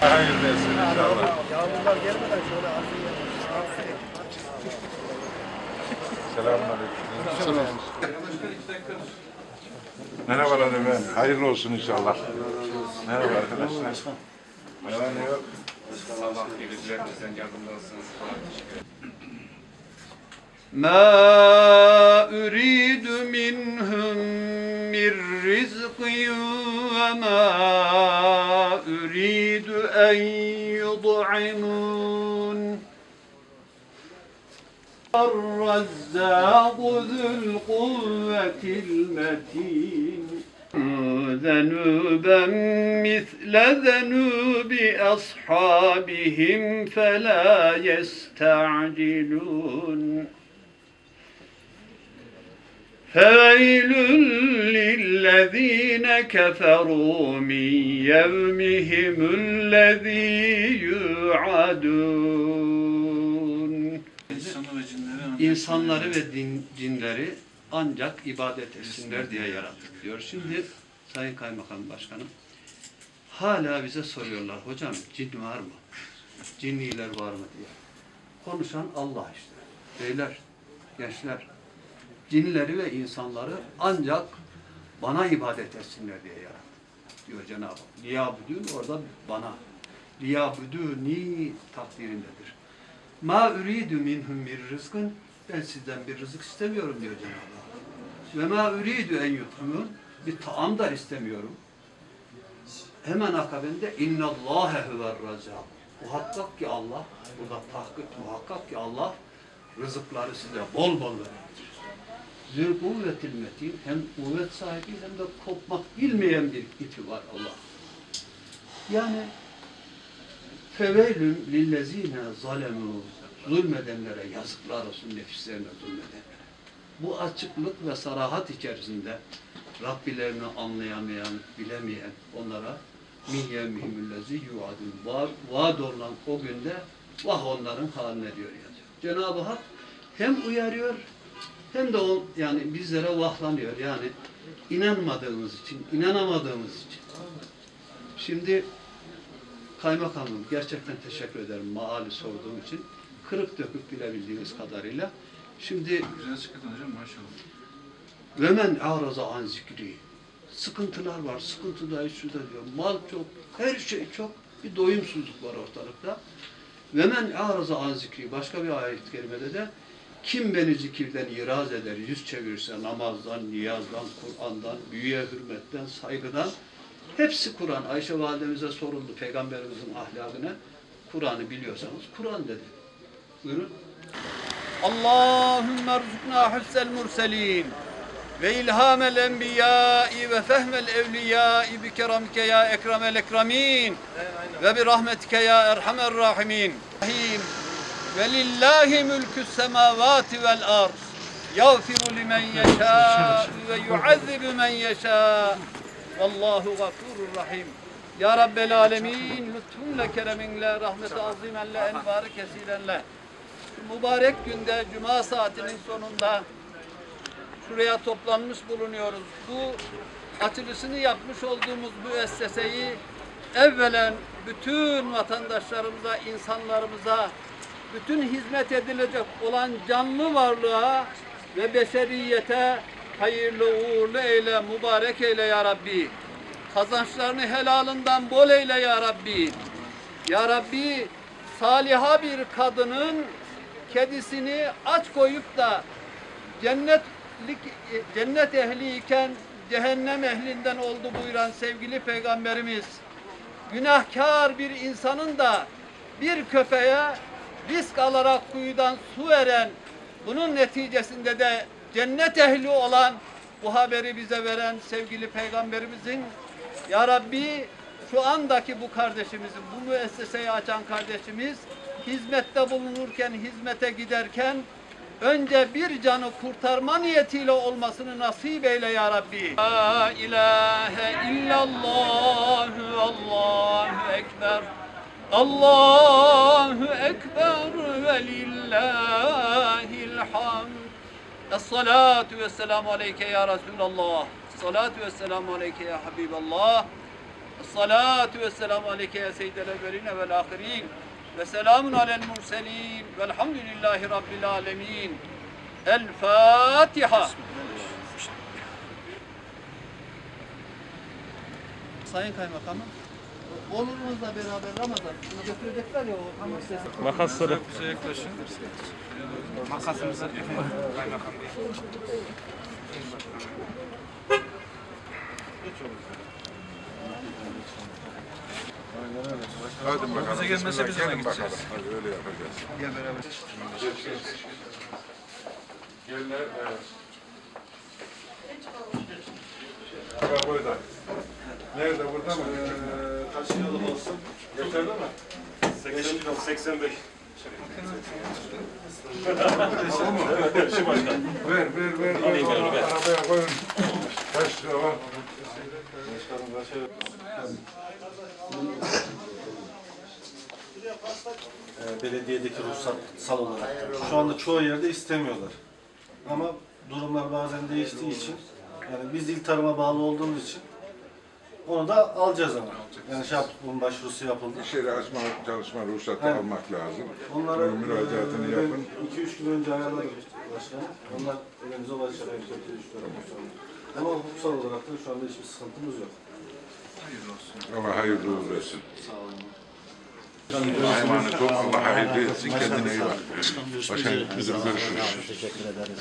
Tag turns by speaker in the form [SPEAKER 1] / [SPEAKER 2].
[SPEAKER 1] Hayırlı olsun inşallah.
[SPEAKER 2] Yağmurlar gelmeden şöyle arzuyu
[SPEAKER 1] Selamünaleyküm. Merhabalar efendim. Hayırlı olsun inşallah. Merhaba arkadaşlar. Merhaba ne yok?
[SPEAKER 3] Ma
[SPEAKER 4] uridu minhum min rizqin ve ma uridu en yud'imun الرزاق ذو القوة المتين. ذنوبا مثل ذنوب أصحابهم فلا يستعجلون. فويل للذين كفروا من يومهم الذي يوعدون. İnsanları ve din, cinleri ancak ibadet etsinler diye yarattık diyor. Şimdi Sayın Kaymakam Başkanım hala bize soruyorlar hocam cin var mı? Cinniler var mı diye. Konuşan Allah işte. Beyler, gençler cinleri ve insanları ancak bana ibadet etsinler diye yarattı. Diyor Cenab-ı Hak. Liyabudun orada bana. Liyabuduni takdirindedir. Ma uridu minhum bir rızkın. Ben sizden bir rızık istemiyorum diyor Cenab-ı Hak. Ve ma uridu en yut'amun. Bir taam da istemiyorum. Hemen akabinde innallâhe huver razâk. Muhakkak ki Allah, burada tahkik muhakkak ki Allah rızıkları size bol bol verir. Zül kuvvetil metin hem kuvvet sahibi hem de kopmak bilmeyen bir ipi var Allah. Yani feveylün lillezine zalemu zulmedenlere yazıklar olsun nefislerine zulmedenlere. Bu açıklık ve sarahat içerisinde Rabbilerini anlayamayan, bilemeyen onlara min yevmihimüllezi yuadun. Vaad, olunan o günde vah onların haline diyor yazıyor. Cenab-ı Hak hem uyarıyor hem de o, yani bizlere vahlanıyor. Yani inanmadığımız için, inanamadığımız için. Şimdi kaymakamım gerçekten teşekkür ederim maali sorduğum için. Kırık dökük bilebildiğimiz kadarıyla. Şimdi
[SPEAKER 3] Güzel açıkladın hocam maşallah.
[SPEAKER 4] ve men araza an zikri. Sıkıntılar var. Sıkıntıda şurada diyor. Mal çok, her şey çok. Bir doyumsuzluk var ortalıkta. Ve men araza an zikri. Başka bir ayet-i kerimede de kim beni zikirden iraz eder, yüz çevirirse namazdan, niyazdan, Kur'an'dan, büyüye hürmetten, saygıdan hepsi Kur'an. Ayşe validemize soruldu peygamberimizin ahlakına. Kur'an'ı biliyorsanız Kur'an dedi. Buyurun. Allahümme erzukna hüssel murselin ve ilhamel enbiyai ve fehmel evliyai bi keramike ya ekremel ekremin ve bi rahmetike ya erhamer rahimin. Rahim. Ve lillahi mülkü semavati vel arz. Yağfiru limen yeşâ ve yuazzibu men yeşâ. Vallahu gafurur rahim. Ya Rabbel alemin lütfunle kereminle rahmeti azimenle envarı kesilenle. Mübarek günde cuma saatinin sonunda şuraya toplanmış bulunuyoruz. Bu açılışını yapmış olduğumuz müesseseyi evvelen bütün vatandaşlarımıza, insanlarımıza, bütün hizmet edilecek olan canlı varlığa ve beşeriyete hayırlı uğurlu eyle, mübarek eyle ya Rabbi. Kazançlarını helalından bol eyle ya Rabbi. Ya Rabbi saliha bir kadının kedisini aç koyup da cennetlik cennet ehliyken cehennem ehlinden oldu buyuran sevgili peygamberimiz. Günahkar bir insanın da bir köpeğe risk alarak kuyudan su veren bunun neticesinde de cennet ehli olan bu haberi bize veren sevgili peygamberimizin ya Rabbi şu andaki bu kardeşimizin, bu müesseseyi açan kardeşimiz hizmette bulunurken, hizmete giderken önce bir canı kurtarma niyetiyle olmasını nasip eyle ya Rabbi. La ilahe illallah Allahu ekber. Allahu ekber ve lillahil hamd. Es-salatu ve selamu aleyke ya Resulallah. Es-salatu ve selamu aleyke ya Habiballah. Es-salatu ve selamu aleyke ya seyyidel evveline vel ahirin. Ve selamun alel murselin. Velhamdülillahi rabbil alemin. El Fatiha. Sayın Kaymakamım, oğlunuzla beraber Ramazan götürecekler ya o sesi.
[SPEAKER 5] Makasları.
[SPEAKER 3] Makasımızı efendim kaymakam bey.
[SPEAKER 1] Hadi bakalım.
[SPEAKER 3] Bize gelmese biz ona gideceğiz.
[SPEAKER 1] Hadi öyle yapacağız.
[SPEAKER 3] Gel beraber.
[SPEAKER 1] Gelinler, evet. Bak burada. Nerede burada mı?
[SPEAKER 6] Kaç kiloluk olsun? Yeterli mi? 80 kilo. 85.
[SPEAKER 1] Ver ver ver. ver. Arabaya koyun. Kaç lira var?
[SPEAKER 6] Başkanım kaç? Ee, belediyedeki ruhsat sal olarak. Şu anda çoğu yerde istemiyorlar. Ama durumlar bazen değiştiği için yani biz il tarıma bağlı olduğumuz için onu da alacağız ama. Yani şey yaptık, bunun başvurusu yapıldı.
[SPEAKER 1] İş yeri açma, çalışma ruhsatı
[SPEAKER 6] Evet.
[SPEAKER 1] almak lazım.
[SPEAKER 6] Onları
[SPEAKER 1] Bunun müracaatını
[SPEAKER 6] e,
[SPEAKER 1] yapın.
[SPEAKER 6] 2-3 gün önce ayarladık başkanım. Onlar elimize ulaşacak. en kötü üç dört gün sonra. Ama hukuksal olarak da şu anda hiçbir sıkıntımız yok.
[SPEAKER 1] Allah hayırlı uğurlu etsin.
[SPEAKER 6] Sağ olun.
[SPEAKER 1] Allah'a emanet ol. Allah hayırlı etsin. Kendine iyi bak. Başkanım, müdür görüşürüz.
[SPEAKER 2] Teşekkür ederiz.